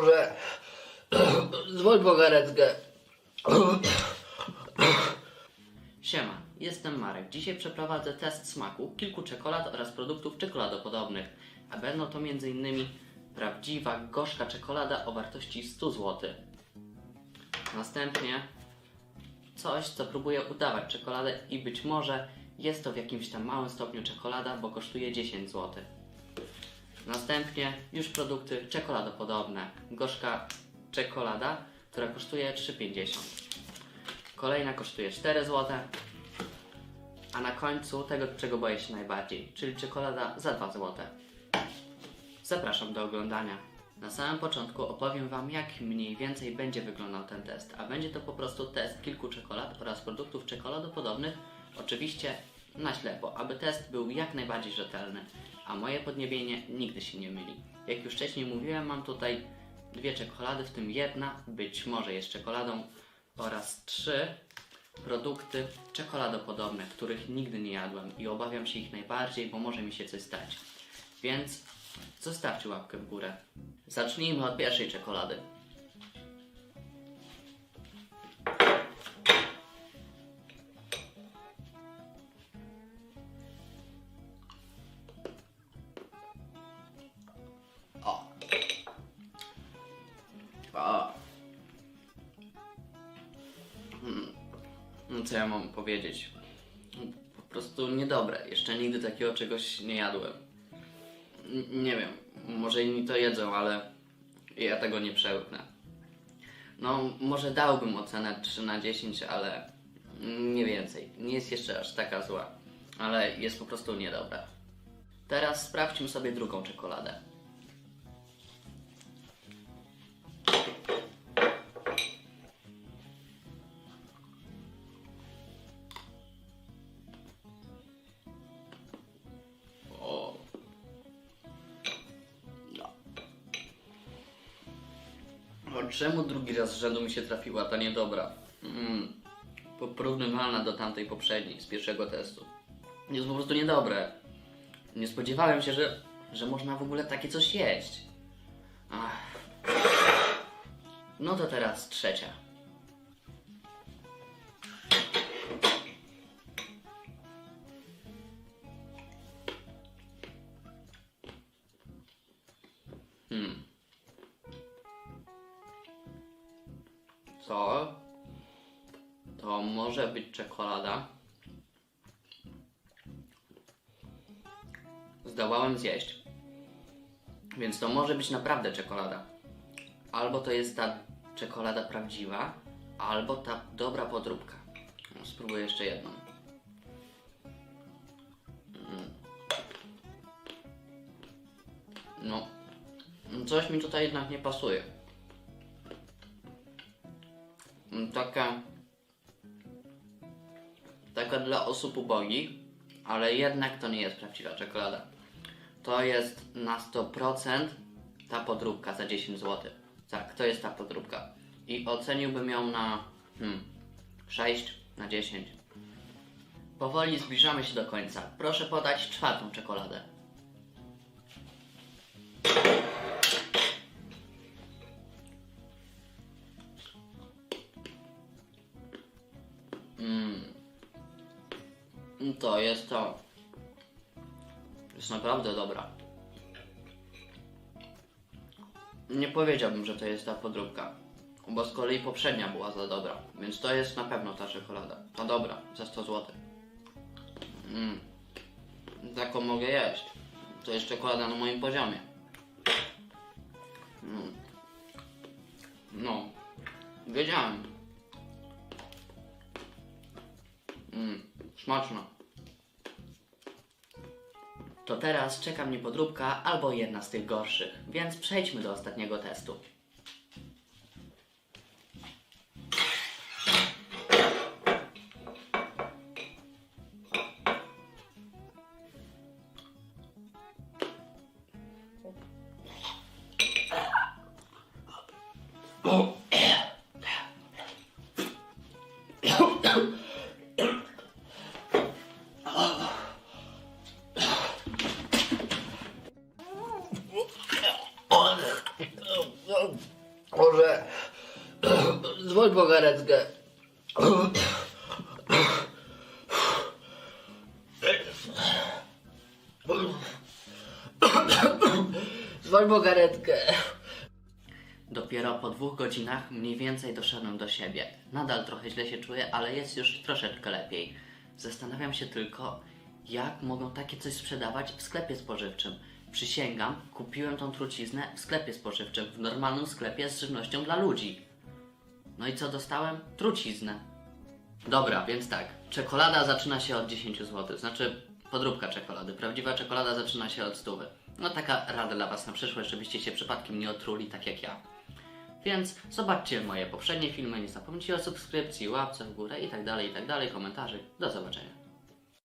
Może dzwoń po. Siema, jestem Marek. Dzisiaj przeprowadzę test smaku kilku czekolad oraz produktów czekoladopodobnych, a będą to m.in. prawdziwa gorzka czekolada o wartości 100 zł. Następnie coś, co próbuje udawać czekoladę i być może jest to w jakimś tam małym stopniu czekolada, bo kosztuje 10 zł. Następnie już produkty czekoladopodobne. Gorzka czekolada, która kosztuje 3,50. Kolejna kosztuje 4 zł. A na końcu tego, czego boję się najbardziej, czyli czekolada za 2 zł. Zapraszam do oglądania. Na samym początku opowiem Wam, jak mniej więcej będzie wyglądał ten test, a będzie to po prostu test kilku czekolad oraz produktów czekoladopodobnych, oczywiście na ślepo, aby test był jak najbardziej rzetelny, a moje podniebienie nigdy się nie myli. Jak już wcześniej mówiłem, mam tutaj dwie czekolady, w tym jedna być może jest czekoladą oraz trzy produkty czekoladopodobne, których nigdy nie jadłem i obawiam się ich najbardziej, bo może mi się coś stać. Więc zostawcie łapkę w górę. Zacznijmy od pierwszej czekolady. Hmm. No co ja mam powiedzieć? Po prostu niedobre. Jeszcze nigdy takiego czegoś nie jadłem. N- nie wiem, może inni to jedzą, ale ja tego nie przełknę. No, może dałbym ocenę 3 na 10, ale nie więcej. Nie jest jeszcze aż taka zła, ale jest po prostu niedobra. Teraz sprawdźmy sobie drugą czekoladę. O, czemu drugi raz z rzędu mi się trafiła ta niedobra? Mm. po- Porównywalna do tamtej poprzedniej, z pierwszego testu. Jest po prostu niedobre. Nie spodziewałem się, że, że można w ogóle takie coś jeść. Ach. No to teraz trzecia. Co? To może być czekolada. Zdołałem zjeść. Więc to może być naprawdę czekolada. Albo to jest ta czekolada prawdziwa, albo ta dobra podróbka. No, Spróbuję jeszcze jedną. Mm. No, coś mi tutaj jednak nie pasuje. Taka. Taka dla osób ubogich, ale jednak to nie jest prawdziwa czekolada. To jest na 100% ta podróbka za 10 zł. Tak, to jest ta podróbka. I oceniłbym ją na hmm, 6 na 10. Powoli zbliżamy się do końca. Proszę podać czwartą czekoladę. To jest to. Jest naprawdę dobra. Nie powiedziałbym, że to jest ta podróbka. Bo z kolei poprzednia była za dobra. Więc to jest na pewno ta czekolada. Ta dobra, za 100 zł. Mm. Taką mogę jeść. To jest czekolada na moim poziomie. Mm. No. Wiedziałem. Mm. Smaczna. To teraz czeka mnie podróbka albo jedna z tych gorszych, więc przejdźmy do ostatniego testu. No, może dzwoń po karetkę. Dzwoń. Dopiero po dwóch godzinach mniej więcej doszedłem do siebie. Nadal trochę źle się czuję, ale jest już troszeczkę lepiej. Zastanawiam się tylko, jak mogą takie coś sprzedawać w sklepie spożywczym. Przysięgam, kupiłem tą truciznę w sklepie spożywczym, w normalnym sklepie z żywnością dla ludzi. No i co dostałem? Truciznę. Dobra, więc tak. Czekolada zaczyna się od 10 zł. Znaczy, podróbka czekolady. Prawdziwa czekolada zaczyna się od stówy. No taka rada dla Was na przyszłość, żebyście się przypadkiem nie otruli tak jak ja. Więc zobaczcie moje poprzednie filmy, nie zapomnijcie o subskrypcji, łapce w górę tak dalej, tak komentarzy. Do zobaczenia.